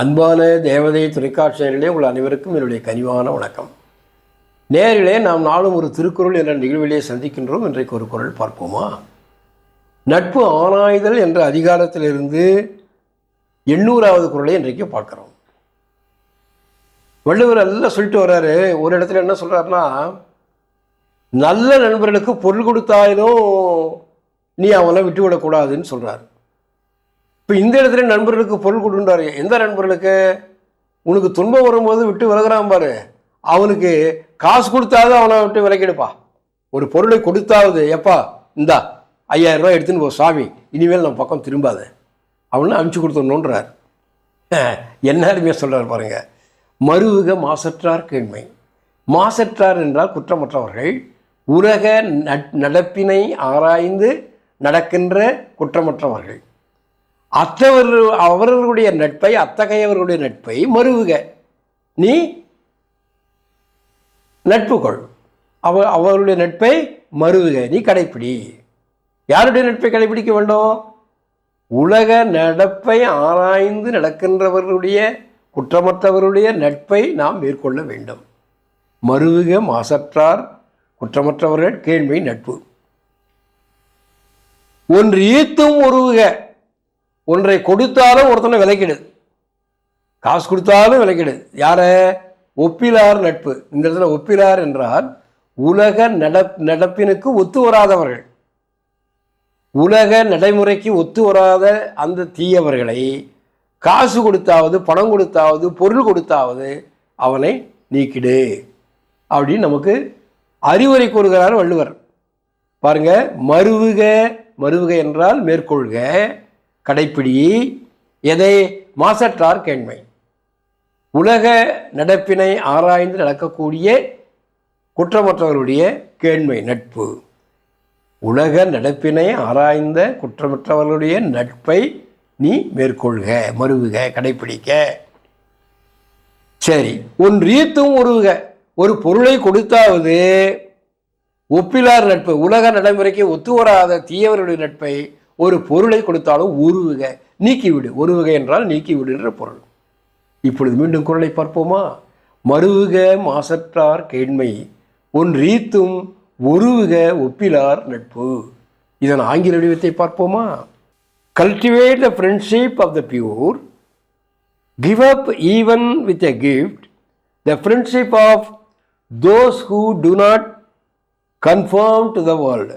அன்பான தேவதை தொலைக்காட்சியர்களே உங்கள் அனைவருக்கும் என்னுடைய கனிவான வணக்கம். நேரிலே நாம் நாளும் ஒரு திருக்குறள் என்ற நிகழ்விலே சந்திக்கின்றோம். இன்றைக்கு ஒரு குரல் பார்ப்போமா? நட்பு ஆராய்தல் என்ற அதிகாரத்திலிருந்து எண்ணூறாவது குரலை இன்றைக்கு பார்க்குறோம். வள்ளுவர் எல்லாம் சொல்லிட்டு வர்றாரு. ஒரு இடத்துல என்ன சொல்கிறாருன்னா நல்ல நண்பர்களுக்கு பொருள் கொடுத்தாலும் நீ அவனை விட்டு விடக்கூடாதுன்னு சொல்கிறாரு இப்போ இந்த இடத்துல நண்பர்களுக்கு பொருள் கொடுன்றாரு. எந்த நண்பர்களுக்கு? உனக்கு துன்பம் வரும்போது விட்டு விலகிறான் பாரு. அவனுக்கு காசு கொடுத்தாவது அவனை விட்டு விலக்கிடுப்பா ஒரு பொருளை கொடுத்தாவது எப்பா இந்தா ஐயாயிரம் ரூபாய் எடுத்துன்னு போ சாமி இனிமேல் நம்ம பக்கம் திரும்பாத. அவனு அனுப்பிச்சு கொடுத்துடணுன்றார். என்ன அருமையாக சொல்கிறார் பாருங்க. மருவுக மாசற்றார் கேண்மை. மாசற்றார் என்றால் குற்றமற்றவர்கள். உலக நட்- நடப்பினை ஆராய்ந்து நடக்கின்ற குற்றமற்றவர்கள். அத்தவர்கள் அவர்களுடைய நட்பை அத்தகையவர்களுடைய நட்பை மறுவுக நீ நட்பு கொள். அவ அவர்களுடைய நட்பை மறுவுக நீ கடைப்பிடி. யாருடைய நட்பை கடைபிடிக்க வேண்டும்? உலக நடப்பை ஆராய்ந்து நடக்கின்றவர்களுடைய குற்றமற்றவர்களுடைய நட்பை நாம் மேற்கொள்ள வேண்டும். மறுவுக மாசற்றார் குற்றமற்றவர்கள் கேள்வி நட்பு. ஒன்று ஈத்தும் ஒருவுக ஒன்றை கொடுத்தாலும் ஒருத்தனை விலைக்கிடு. காசு கொடுத்தாலும் விலைக்கிடு. யார? ஒப்பிலார் நட்பு. இந்த இடத்துல ஒப்பிலார் என்றால் உலக நட நடப்பினுக்கு ஒத்து வராதவர்கள். உலக நடைமுறைக்கு ஒத்து வராத அந்த தீயவர்களை காசு கொடுத்தாவது பணம் கொடுத்தாவது பொருள் கொடுத்தாவது அவனை நீக்கிடு. அப்படின்னு நமக்கு அறிவுரை கூறுகிறார் வள்ளுவர். பாருங்க மருவுக மருவுக என்றால் மேற்கொள்க. கடைப்பிடி எதை மாசற்றார் கேண்மை. உலக நடப்பினை ஆராய்ந்து நடக்கக்கூடிய குற்றமற்றவர்களுடைய கேண்மை நட்பு. உலக நடப்பினை ஆராய்ந்த குற்றமற்றவர்களுடைய நட்பை நீ மேற்கொள்க மருவுக கடைப்பிடிக்க. சரி உன் ரீத்தும் உருவுக. ஒரு பொருளை கொடுத்தாவது ஒப்பிலார் நட்பு. உலக நடைமுறைக்கு ஒத்து வராத தீயவர்களுடைய நட்பை ஒரு பொருளை கொடுத்தாலும் உருவுக நீக்கிவிடு. ஒருவுக என்றால் நீக்கிவிடுன்ற பொருள். இப்பொழுது மீண்டும் குரலை பார்ப்போமா? மருவுக மாசற்றார் கேண்மை ஒன்றீத்தும் ஒருவுக ஒப்பிலார் நட்பு. இதன் ஆங்கில வடிவத்தை பார்ப்போமா? Cultivate the friendship of the pure give up even with a gift the friendship of those who do not conform to the world